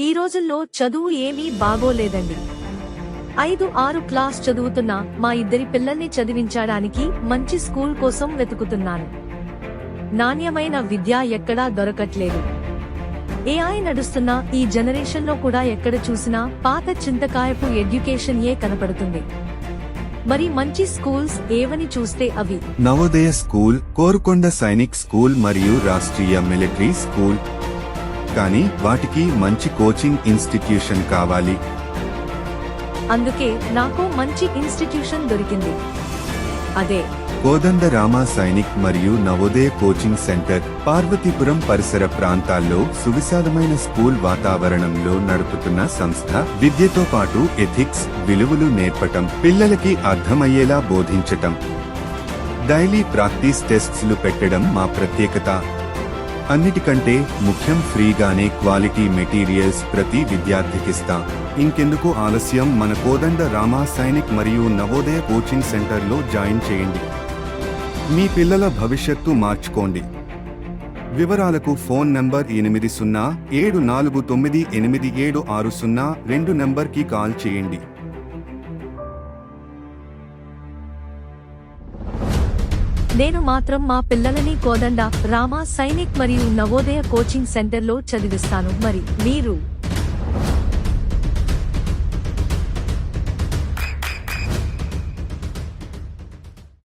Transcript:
ఈ రోజుల్లో చదువు ఏమీ బాగోలేదండి. ఐదు ఆరు క్లాస్ చదువుతున్న మా ఇద్దరి పిల్లల్ని చదివించడానికి మంచి స్కూల్ కోసం వెతుకుతున్నాను. నాణ్యమైన విద్య ఎక్కడా దొరకట్లేదు. ఏఐ నడుస్తున్న ఈ జనరేషన్లో కూడా ఎక్కడ చూసినా పాత చింతకాయపు ఎడ్యుకేషన్ ఏ కనపడుతుంది. మరి మంచి స్కూల్స్ ఏవని చూస్తే అవి? నవోదయ స్కూల్ కోరుకొండ సైనిక్ స్కూల్ మరియు రాష్ట్రీయ మిలిటరీ స్కూల్ కానీ వాటికి మంచి కోచింగ్ ఇన్స్టిట్యూషన్ కావాలి. అందుకే నాకు మంచి ఇన్స్టిట్యూషన్ దొరికింది. అదే. కోదండ రామ సైనిక్ మరియు నవోదయ కోచింగ్ సెంటర్ పార్వతీపురం పరిసర ప్రాంతాల్లో సువిశాలమైన స్కూల్ వాతావరణంలో నడుపుతున్న సంస్థ విద్యతో పాటు ఎథిక్స్ విలువలు నేర్పటం పిల్లలకి అర్థమయ్యేలా బోధించటం. డైలీ ప్రాక్టీస్ టెస్ట్స్లు పెట్టడం మా ప్రత్యేకత. అన్నిటికంటే ముఖ్యం ఫ్రీగానే క్వాలిటీ మెటీరియల్స్ ప్రతి విద్యార్థికిస్తా. ఇంకెందుకు ఆలస్యం? మన కోదండ రామా సైనిక్ మరియు నవోదయ కోచింగ్ సెంటర్లో జాయిన్ చేయండి. మీ పిల్లల భవిష్యత్తు మార్చుకోండి. వివరాలకు ఫోన్ నంబర్ ఎనిమిది సున్నా ఏడు నాలుగు తొమ్మిది ఎనిమిది ఏడు ఆరు సున్నా రెండు నంబర్కి కాల్ చేయండి. నేను మాత్రం మా పిల్లలని కోదండ రామా సైనిక్ మరియు నవోదయ కోచింగ్ సెంటర్లో చదివిస్తాను. మరి మీరు?